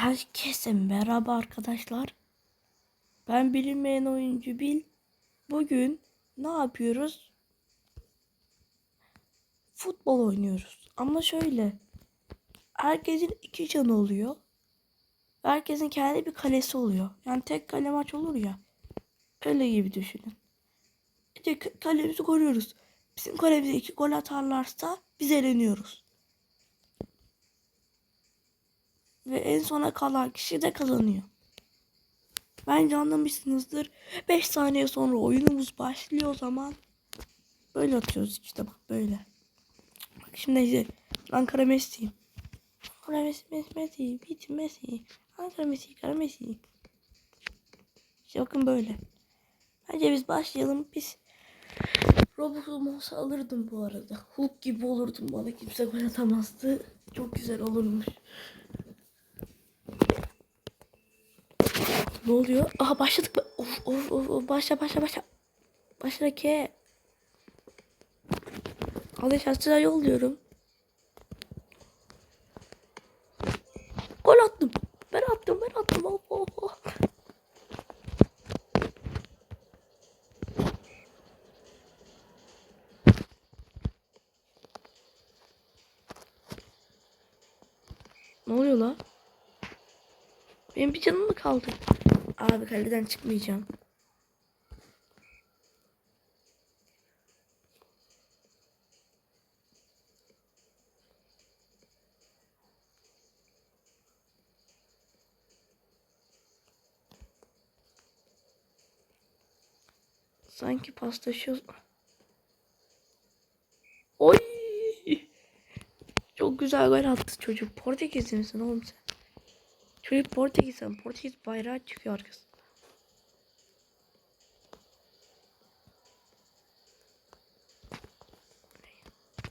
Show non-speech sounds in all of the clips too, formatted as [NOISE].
Herkese merhaba arkadaşlar. Ben bilinmeyen oyuncu Bil. Bugün ne yapıyoruz? Futbol oynuyoruz. Ama şöyle. Herkesin iki canı oluyor. Herkesin kendi bir kalesi oluyor. Yani tek kale maç olur ya. Öyle gibi düşünün. İşte kalemizi koruyoruz. Bizim kalemize iki gol atarlarsa biz eleniyoruz. Ve en sona kalan kişi de kazanıyor. Bence anlamışsınızdır. 5 saniye sonra oyunumuz başlıyor o zaman. Böyle atıyoruz işte bak böyle. Bak şimdi işte Ankara Messi'yim. Ankara Messi, Messi, Messi, Messi, Messi. Ankara Messi, Ankara Messi. İşte bakın böyle. Bence biz başlayalım. Biz Robux'um olsa alırdım bu arada. Hulk gibi olurdum. Bana kimse gol atamazdı. Çok güzel olurmuş. Ne oluyor? Aha başladık. Of of of, of. başla başla başla. Başla ki. Alış açığa yolluyorum. Gol attım. Ben attım ben attım. Oh, oh, oh. Ne oluyor la? Benim bir canım mı kaldı? Abi kaleden çıkmayacağım. Sanki paslaşıyoruz. Oy! Çok güzel gol attı çocuk. Portekizli misin oğlum sen? Çocuk Portekiz'den. Portekiz bayrağı çıkıyor arkasında.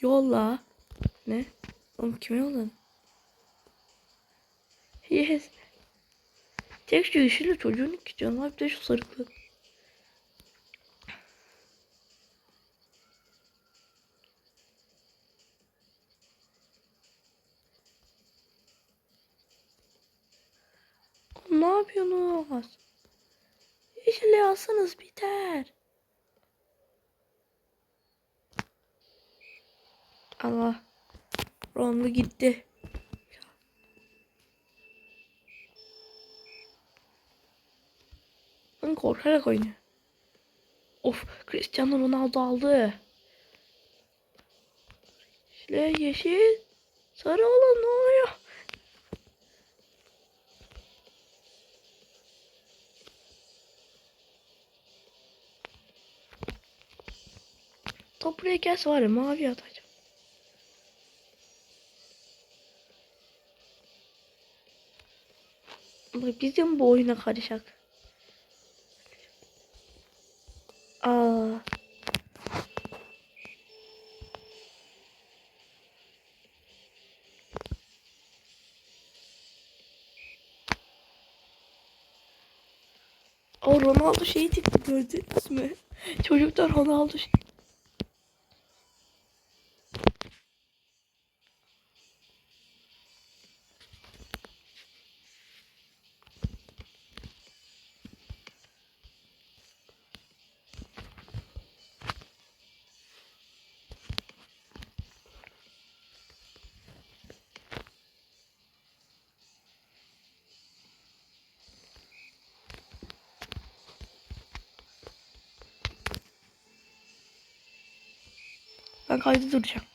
Yolla. Ne? Oğlum kime yolladın? Yes. Tek şu yeşil çocuğun iki canı bir de şu sarıklı. Ne yapıyorsunuz? Yeşile yazsanız biter. Allah. Ronlu gitti. Ben korkarak oynuyor. Of Cristiano Ronaldo aldı. Yeşile yeşil. Sarı olan ne oluyor? Top buraya gelse var ya mavi atacağım. Bak bizim bu oyuna karışak. Aa. O Ronaldo şeyi çıktı gördünüz mü? [LAUGHS] Çocuklar Ronaldo şey. Ben kaydı duracağım.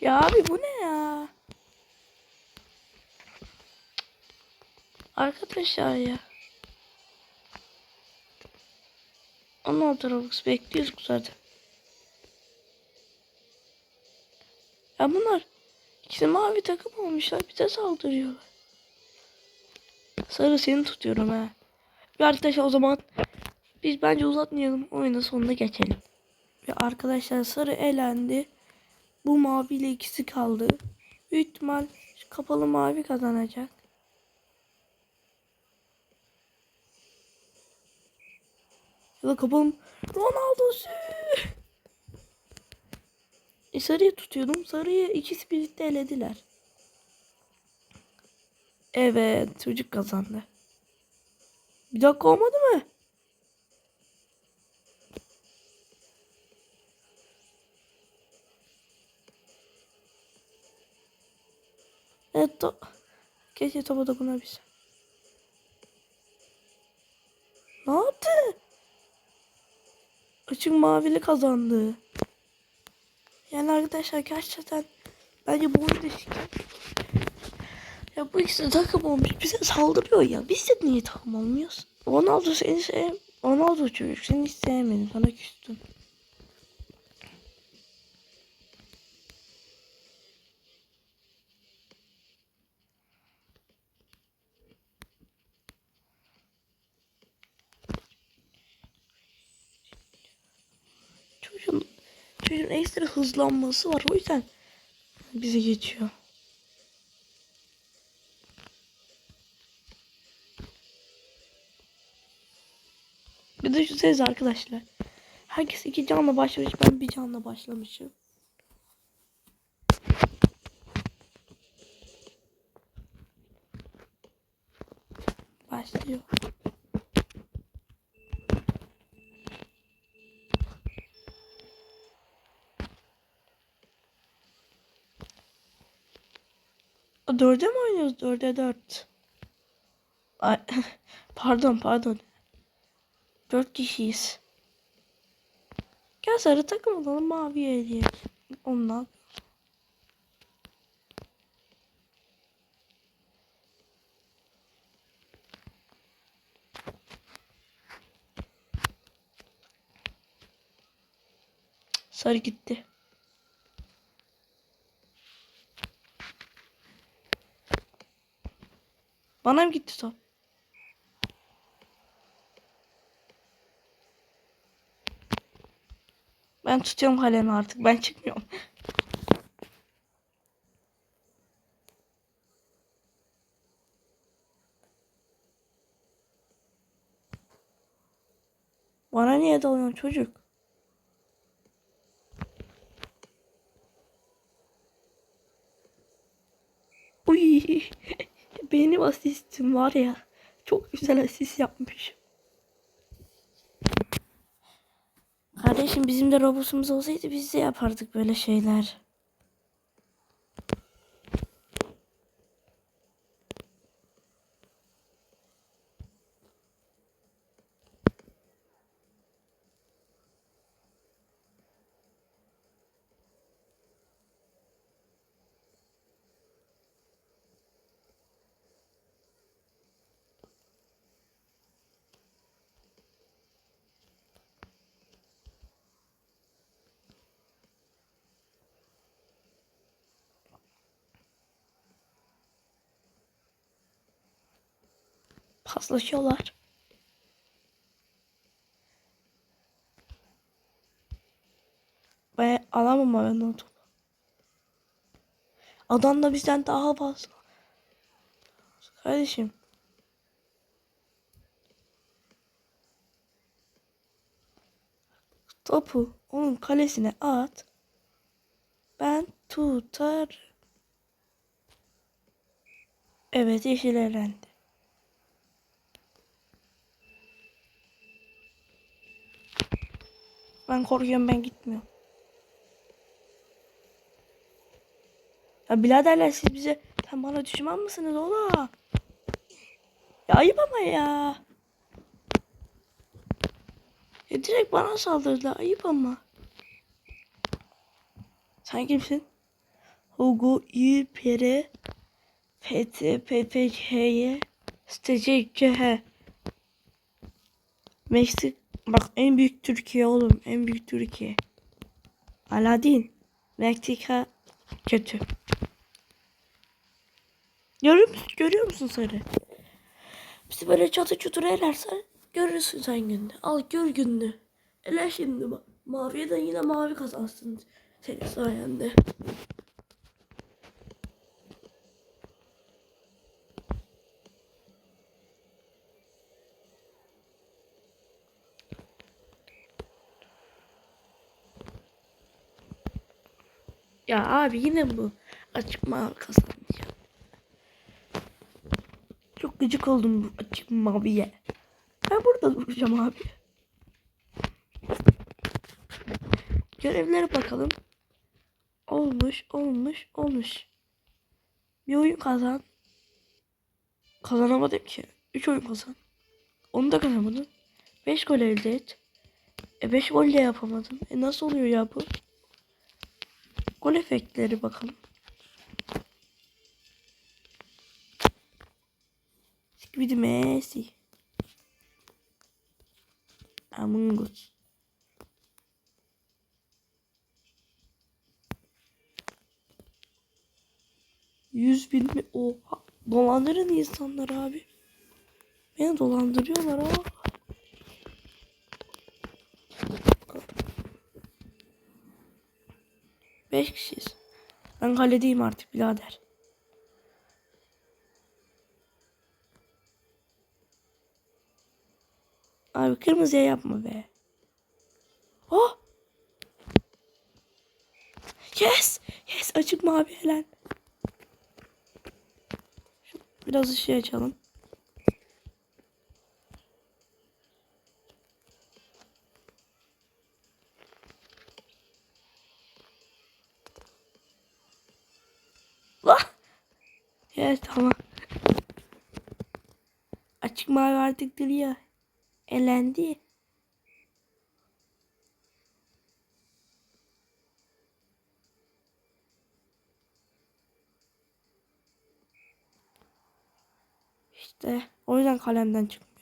Ya abi bu ne ya? Arkadaşlar ya. 16 Robux bekliyoruz zaten. Ya bunlar ikisi mavi takım olmuşlar bize saldırıyorlar. Sarı seni tutuyorum ha. Ve arkadaşlar o zaman biz bence uzatmayalım oyunun sonuna geçelim. Ve arkadaşlar sarı elendi. Bu maviyle ikisi kaldı. Büyük ihtimal kapalı mavi kazanacak. Ya da kapalım. Ronaldo sü. E, sarıyı tutuyordum. Sarıyı ikisi birlikte elediler. Evet çocuk kazandı. Bir dakika olmadı mı? Evet to Keşke topa dokunabilsem. Ne yaptı? Açık mavili kazandı. Yani arkadaşlar gerçekten bence bu oyunda şikayet. Ya bu ikisi takım olmuş bize saldırıyor ya. Biz de niye takım olmuyoruz? Ronaldo seni sev... Ronaldo çocuk seni hiç sevmedim. Sana küstüm. Çocuğun, çocuğun ekstra hızlanması var. O yüzden bize geçiyor. Bir de düşünsenize arkadaşlar. Herkes iki canla başlamış. Ben bir canla başlamışım. Başlıyor. Dörde mi oynuyoruz? Dörde dört. Ay, [LAUGHS] pardon pardon. Dört kişiyiz. Gel sarı takım olalım mavi hediye. Ondan. Sarı gitti. Bana mı gitti top? Ben tutuyorum kalemi artık. Ben çıkmıyorum. Bana niye dalıyorsun çocuk? Uy. Benim asistim var ya. Çok güzel asist yapmış. Kardeşim bizim de robotumuz olsaydı biz de yapardık böyle şeyler. Paslaşıyorlar. Ben alamam ben o topu. Adam da bizden daha fazla. Kardeşim. Topu onun kalesine at. Ben tutar. Evet yeşil elendi. Ben korkuyorum ben gitmiyorum. Ya biraderler siz bize sen bana düşman mısınız ola? Ya ayıp ama ya. Ya direkt bana saldırdılar ayıp ama. Sen kimsin? Hugo İpere PT PPK'ye STCKH Meksik Bak en büyük Türkiye oğlum. En büyük Türkiye. Aladin. Meksika kötü. Görüyor musun? Görüyor musun sarı? Bizi böyle çatı çutur elerse görürsün sen gününü. Al gör gününü. Ele şimdi bak. Maviye de yine mavi kazansın. Senin sayende. Ya abi yine bu açık mavi ya. Çok gıcık oldum bu açık maviye. Ben burada duracağım abi. Görevlere bakalım. Olmuş, olmuş, olmuş. Bir oyun kazan. Kazanamadım ki. 3 oyun kazan. Onu da kazanamadın. 5 gol elde et. E 5 gol de yapamadın. E nasıl oluyor ya bu? Gol efektleri bakalım. Squid Messi. Among Us. Yüz bin mi? Oha. Dolandırın insanlar abi. Beni dolandırıyorlar ha. Beş kişiyiz. Ben kaledeyim artık birader. Abi kırmızıya yapma be. Oh! Yes! Yes! Açık mavi helen. Biraz ışığı açalım. Evet tamam. Açık mavi artık duruyor. Elendi. İşte o yüzden kalemden çıkmıyor.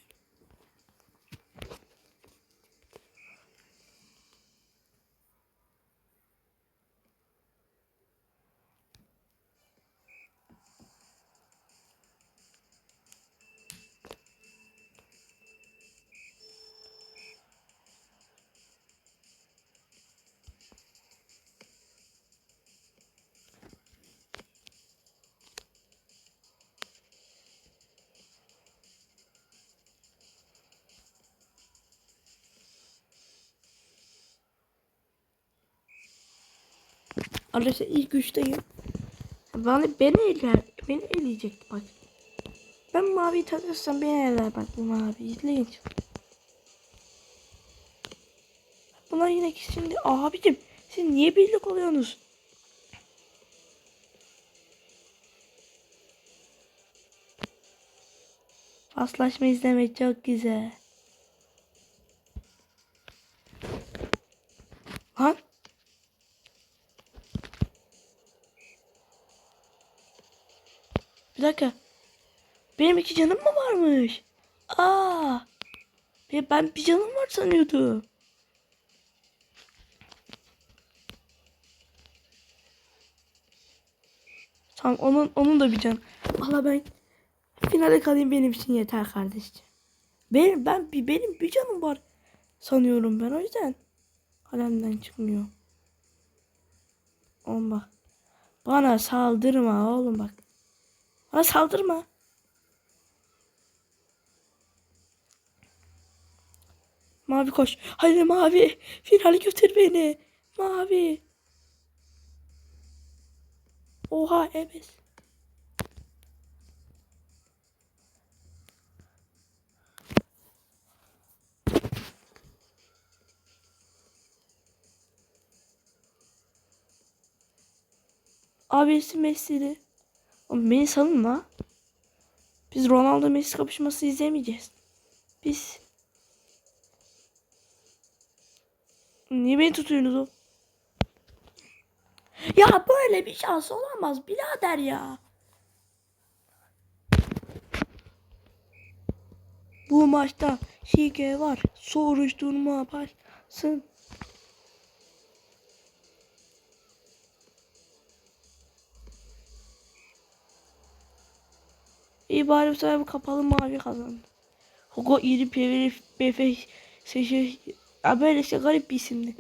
Arkadaşlar ilk üçteyim. Bana beni eler, beni eleyecek bak. Ben mavi takırsam beni eler bak bu mavi izleyin. Bunlar yine şimdi abicim siz niye birlik oluyorsunuz? Paslaşma izlemek çok güzel. Lan Bir dakika. Benim iki canım mı varmış? Aa. Ben, bir canım var sanıyordum. Tamam onun onun da bir can. Valla ben finale kalayım benim için yeter kardeşim. Benim ben bir benim bir canım var sanıyorum ben o yüzden kalemden çıkmıyor. Oğlum bak. Bana saldırma oğlum bak. Bana saldırma. Mavi koş. Hayır mavi. Finale götür beni. Mavi. Oha evet. Abisi Messi'di. Oğlum beni salın la. Biz Ronaldo Messi kapışması izlemeyeceğiz. Biz Niye beni tutuyorsunuz? Ya böyle bir şans olamaz birader ya. Bu maçta şike var. Soruşturma başsın. İyi bari bu sefer kapalı mavi kazandı. Hugo iri peveri befe seçe ya böyle işte garip bir isimdi.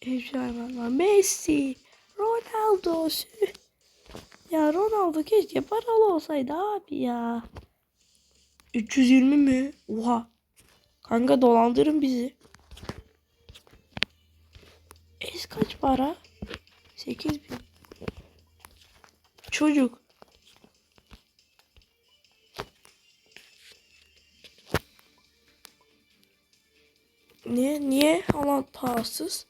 Hepsi hayvan var. Messi, Ronaldo. Ya Ronaldo keşke paralı olsaydı abi ya. 320 mi? Oha. Kanka dolandırın bizi. Es kaç para? 8 bin. Çocuk. Niye? Niye? Alan tahsız.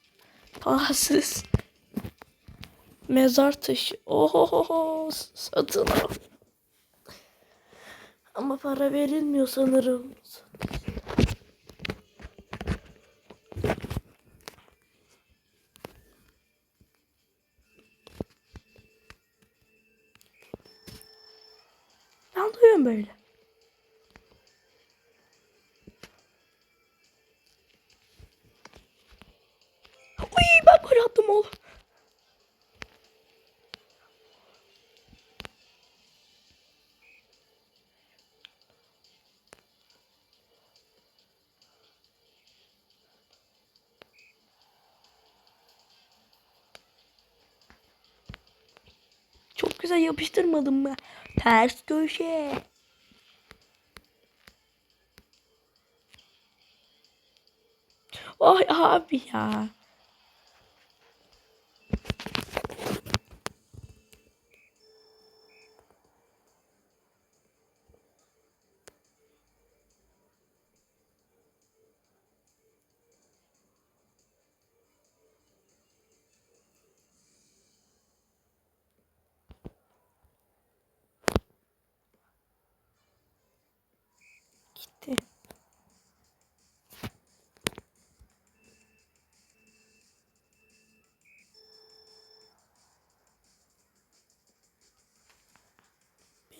Tahsız. Mezar taşı. Oho satın al. Ama para verilmiyor sanırım. Duyuyorum böyle. Uy ben gol attım oğlum. Çok güzel yapıştırmadım mı? Ters köşe. Abi ya.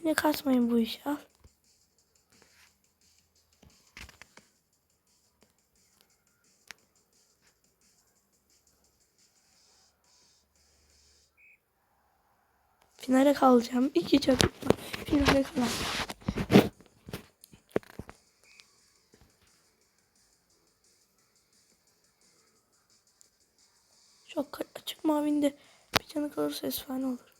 Beni kasmayın bu işe al. Finale kalacağım. İki çocuk var. Finale kalacağım. Çok açık mavinde bir canı kalırsa efsane olur.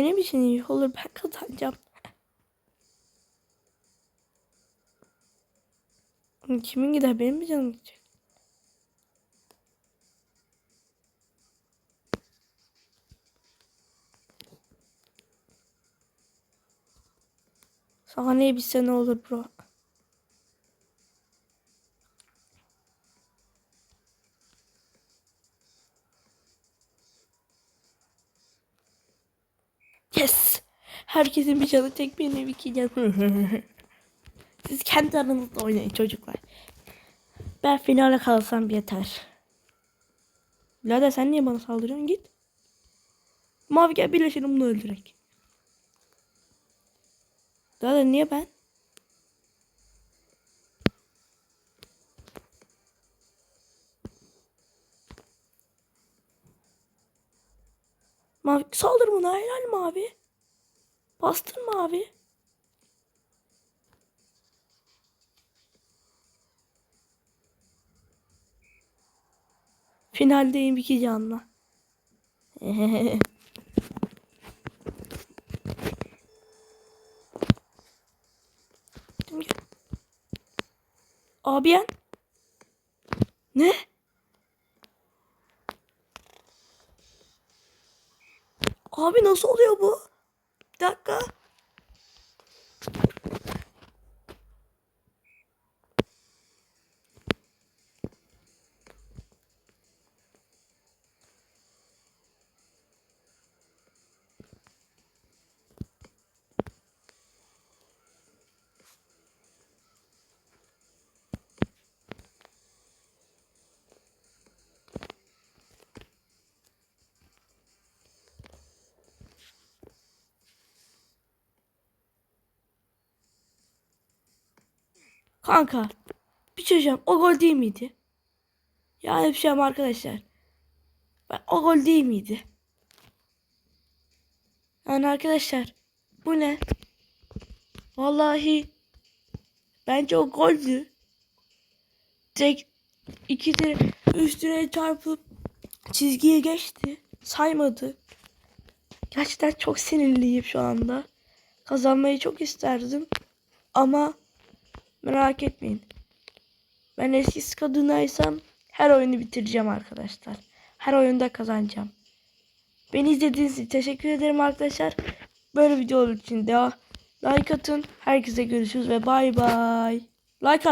Benim için iyi olur. Ben kazanacağım. [LAUGHS] Kimin gider? Benim mi canım gidecek? Sahneye bitse ne olur bro? Herkesin bir canı tek benim iki canı. [LAUGHS] Siz kendi aranızda oynayın çocuklar. Ben finale kalsam yeter. Birader sen niye bana saldırıyorsun? Git. Mavi gel birleşelim bunu öldürek. Birader niye ben? Mavi saldır buna helal mavi. Bastın mavi. Finaldeyim iki canla. [LAUGHS] Gel. Abiyen. Ne? Abi nasıl oluyor bu? Dakika. Kanka bir şey söyleyeceğim. O gol değil miydi? Yani bir şey arkadaşlar. Ben, o gol değil miydi? Yani arkadaşlar bu ne? Vallahi bence o goldü. Tek iki de üstüne çarpıp çizgiye geçti. Saymadı. Gerçekten çok sinirliyim şu anda. Kazanmayı çok isterdim. Ama Merak etmeyin. Ben eskisi kadınlaysam her oyunu bitireceğim arkadaşlar. Her oyunda kazanacağım. Beni izlediğiniz için teşekkür ederim arkadaşlar. Böyle videolar için de like atın. Herkese görüşürüz ve bay bay. Like at.